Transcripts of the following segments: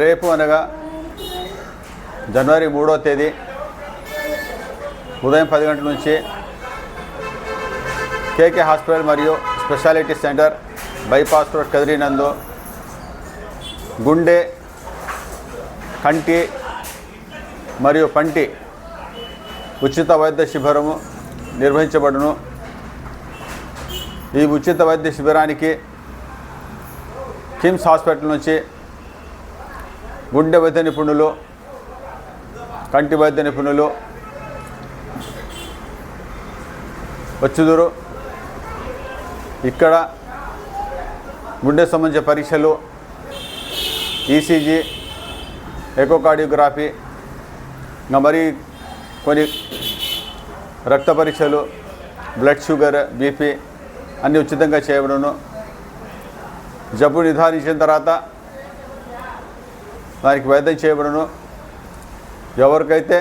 రేపు అనగా జనవరి మూడో తేదీ ఉదయం పది గంటల నుంచి కేకే హాస్పిటల్ మరియు స్పెషాలిటీ సెంటర్ బైపాస్ రోడ్ కదిరినందు గుండె కంటి మరియు పంటి ఉచిత వైద్య శిబిరము నిర్వహించబడును. ఈ ఉచిత వైద్య శిబిరానికి కిమ్స్ హాస్పిటల్ నుంచి గుండె వైద్య నిపుణులు కంటి వైద్య నిపుణులు వచ్చుదురు. ఇక్కడ గుండె సంబంధించిన పరీక్షలు ఈసీజీ ఎకోకార్డియోగ్రఫీ ఇంకా మరి కొన్ని రక్త పరీక్షలు బ్లడ్ షుగర్ బీపీ అన్నీ ఉచితంగా చేయబడును. జబ్బు నిర్ధారించిన తర్వాత దానికి వైద్యం చేయబడును. ఎవరికైతే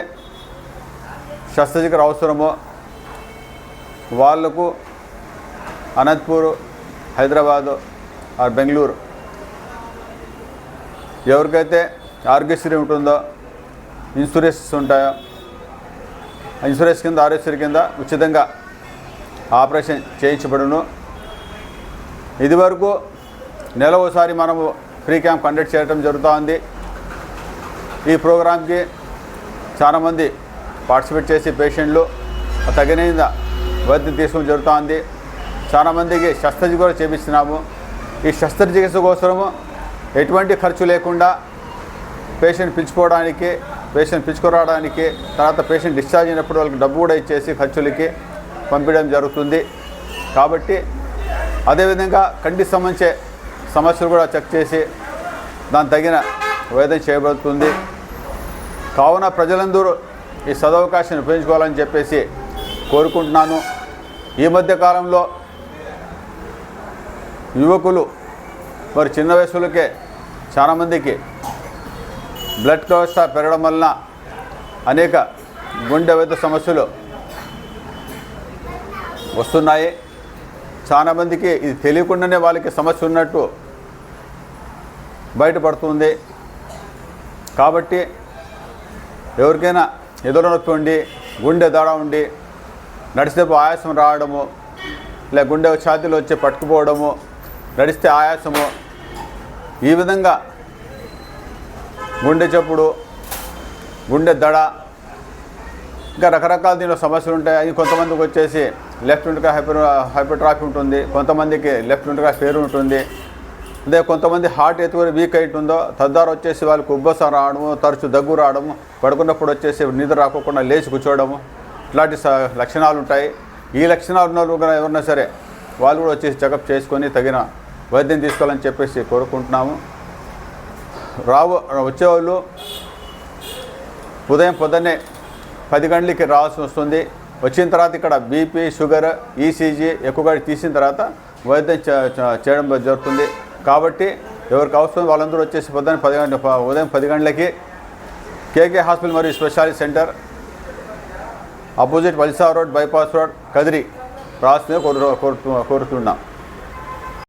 శస్త్రచికిత్స అవసరమో వాళ్ళకు అనంతపూర్ హైదరాబాదు ఆర్ బెంగళూరు ఎవరికైతే ఆరోగ్యశ్రీ ఉంటుందో ఇన్సూరెన్స్ ఉంటాయో ఇన్సూరెన్స్ కింద ఆరోగ్యశ్రీ కింద ఉచితంగా ఆపరేషన్ చేయించబడును. ఇదివరకు నెల ఒకసారి మనము ఫ్రీ క్యాంప్ కండక్ట్ చేయడం జరుగుతూ ఉంది. ఈ ప్రోగ్రాంకి చాలామంది పార్టిసిపేట్ చేసి పేషెంట్లు తగిన వైద్యం తీసుకోవడం జరుగుతూ ఉంది చాలామందికి శస్త్రచికిత్స కూడా చేపిస్తున్నాము. ఈ శస్త్రచికిత్స కోసము ఎటువంటి ఖర్చు లేకుండా పేషెంట్ పిలుచుకోవడానికి పేషెంట్ పిలుచుకురావడానికి తర్వాత పేషెంట్ డిశ్చార్జ్ అయినప్పుడు వాళ్ళకి డబ్బు కూడా ఇచ్చేసి ఖర్చులకి పంపించడం జరుగుతుంది. కాబట్టి అదేవిధంగా కంటికి సంబంధించే సమస్యలు కూడా చెక్ చేసి దాని తగిన వైద్యం చేయబడుతుంది. కావున ప్రజలందరూ ఈ సదవకాశాన్ని ఉపయోగించుకోవాలని చెప్పేసి కోరుకుంటున్నాను. ఈ మధ్య కాలంలో యువకులు మరి చిన్న వయసులకే చాలామందికి బ్లడ్ కొలెస్ట్రాల్ పెరగడం వలన అనేక గుండె వైద్య సమస్యలు వస్తున్నాయి. చాలామందికి ఇది తెలియకుండానే వాళ్ళకి సమస్య ఉన్నట్టు బయటపడుతుంది. కాబట్టి ఎవరికైనా ఎదురు నొప్పి ఉండి గుండె దడ ఉండి నడిచేపు ఆయాసం రావడము లేక గుండె ఛాతీలో వచ్చి పట్టుకుపోవడము నడిస్తే ఆయాసము ఈ విధంగా గుండె చప్పుడు గుండె దడ ఇంకా రకరకాల దీనిలో సమస్యలు ఉంటాయి. అది కొంతమందికి వచ్చేసి లెఫ్ట్ వెంట్రుక హైపర్ హైపర్ట్రాఫీ ఉంటుంది. కొంతమందికి లెఫ్ట్ వెంట్రుక ఫేర్ ఉంటుంది. అదే కొంతమంది హార్ట్ ఎత్తుకొని వీక్ అయి తద్దారు తద్వారా వచ్చేసి వాళ్ళకి ఉబ్బసం రావడము తరచు దగ్గు రావడము పడుకున్నప్పుడు వచ్చేసి నిద్ర రాకోకుండా లేచి కూర్చోవడము ఇట్లాంటి స- లక్షణాలు ఉంటాయి. ఈ లక్షణాలు ఉన్న వాళ్ళు కూడా ఎవరన్నా సరే వాళ్ళు కూడా వచ్చేసి చెకప్ చేసుకొని తగిన వైద్యం తీసుకోవాలని చెప్పేసి కోరుకుంటున్నాము. రావు వచ్చేవాళ్ళు ఉదయం పొద్దున్నే పది గంటలకి రావాల్సి వస్తుంది. వచ్చిన తర్వాత ఇక్కడ బీపీ షుగర్ ఈసీజీ ఎక్కువగా తీసిన తర్వాత వైద్యం చే- చేయడం జరుగుతుంది. కాబట్టి ఎవరికి అవసరం వాళ్ళందరూ వచ్చేసి పొద్దున్న పది గంట ఉదయం పది గంటలకి కేకే హాస్పిటల్ మరియు స్పెషాలిటీ సెంటర్ అపోజిట్ వల్సా రోడ్ బైపాస్ రోడ్ కదిరి రాస్తుందని కోరు కోరుతు కోరుతున్నాం.